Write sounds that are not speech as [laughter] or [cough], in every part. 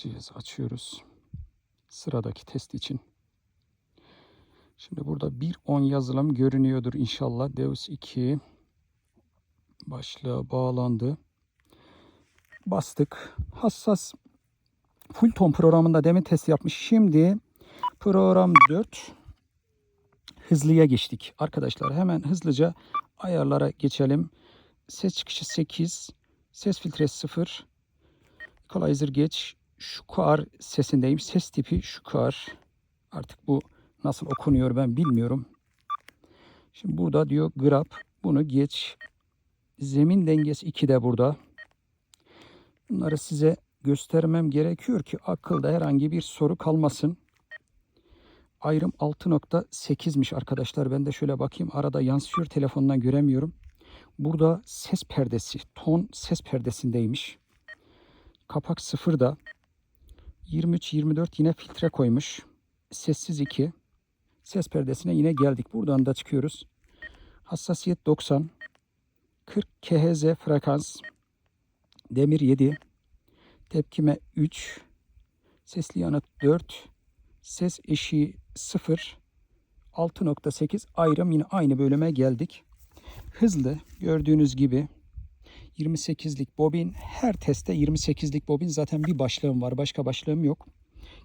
cihazı açıyoruz. Sıradaki test için. Şimdi burada 1.10 yazılım görünüyordur inşallah. Deus 2 başlığa bağlandı. Bastık. Hassas full ton programında demin test yapmış. Şimdi program 4 hızlıya geçtik. Arkadaşlar hemen hızlıca ayarlara geçelim. Ses çıkışı 8, ses filtresi 0, equalizer geç. Şu kuar sesindeyim. Ses tipi şu kuar. Artık bu nasıl okunuyor ben bilmiyorum. Şimdi burada diyor grab. Bunu geç. Zemin dengesi 2 de burada. Bunları size göstermem gerekiyor ki akılda herhangi bir soru kalmasın. Ayrım 6.8'miş arkadaşlar. Ben de şöyle bakayım. Arada yansıyor telefondan göremiyorum. Burada ses perdesi, ton ses perdesindeymiş. Kapak 0'da. 23-24 yine filtre koymuş. Sessiz 2. Ses perdesine yine geldik. Buradan da çıkıyoruz. Hassasiyet 90. 40 kHz frekans. Demir 7. Tepkime 3. Sesli yanıt 4. Ses eşiği 0. 6.8 ayrım yine aynı bölüme geldik. Hızlı gördüğünüz gibi 28'lik bobin her testte 28'lik bobin zaten bir başlığım var başka başlığım yok.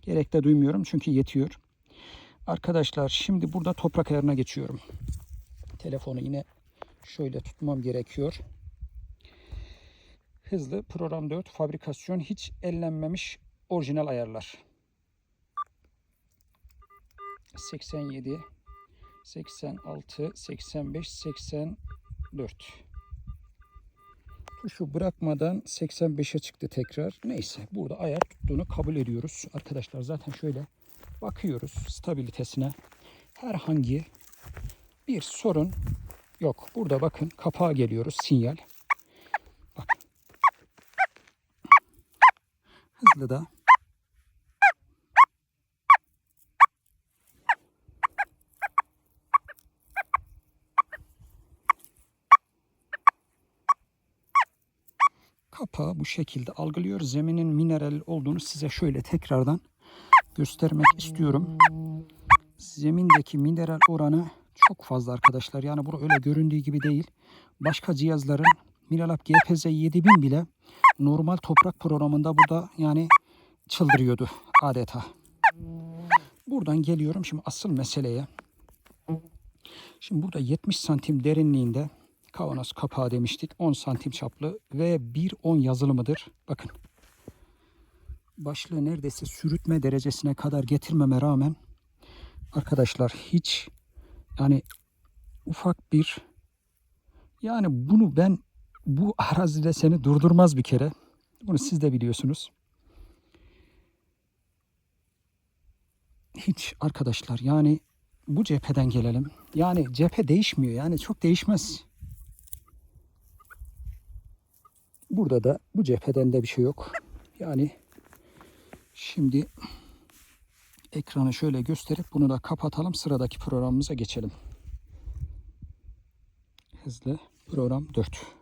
Gerek de duymuyorum çünkü yetiyor. Arkadaşlar şimdi burada toprak ayarına geçiyorum. Telefonu yine şöyle tutmam gerekiyor. Hızlı program 4 fabrikasyon hiç ellenmemiş orijinal ayarlar. 87 86 85 84 Tuşu bırakmadan 85'e çıktı tekrar. Neyse burada ayar tuttuğunu kabul ediyoruz. Arkadaşlar zaten şöyle bakıyoruz stabilitesine. Herhangi bir sorun yok. Burada bakın kapağa geliyoruz sinyal. Bak. Hızlı da kapağı bu şekilde algılıyor. Zeminin mineral olduğunu size şöyle tekrardan göstermek istiyorum. Zemindeki mineral oranı çok fazla arkadaşlar. Yani bu öyle göründüğü gibi değil. Başka cihazların Minelab GPZ 7000 bile normal toprak programında burada yani çıldırıyordu adeta. Buradan geliyorum şimdi asıl meseleye. Şimdi burada 70 santim derinliğinde kavanoz kapağı demiştik. 10 santim çaplı ve 1.10 yazılımıdır. Bakın. Başlığı neredeyse sürütme derecesine kadar getirmeme rağmen arkadaşlar hiç yani ufak bir yani bunu ben bu [laughs] arazide seni durdurmaz bir kere. Bunu siz de biliyorsunuz. Hiç arkadaşlar yani bu cepheden gelelim. Yani cephe değişmiyor yani çok değişmez. Burada da bu cepheden de bir şey yok. Yani şimdi ekranı şöyle gösterip bunu da kapatalım. Sıradaki programımıza geçelim. Hızlı program 4.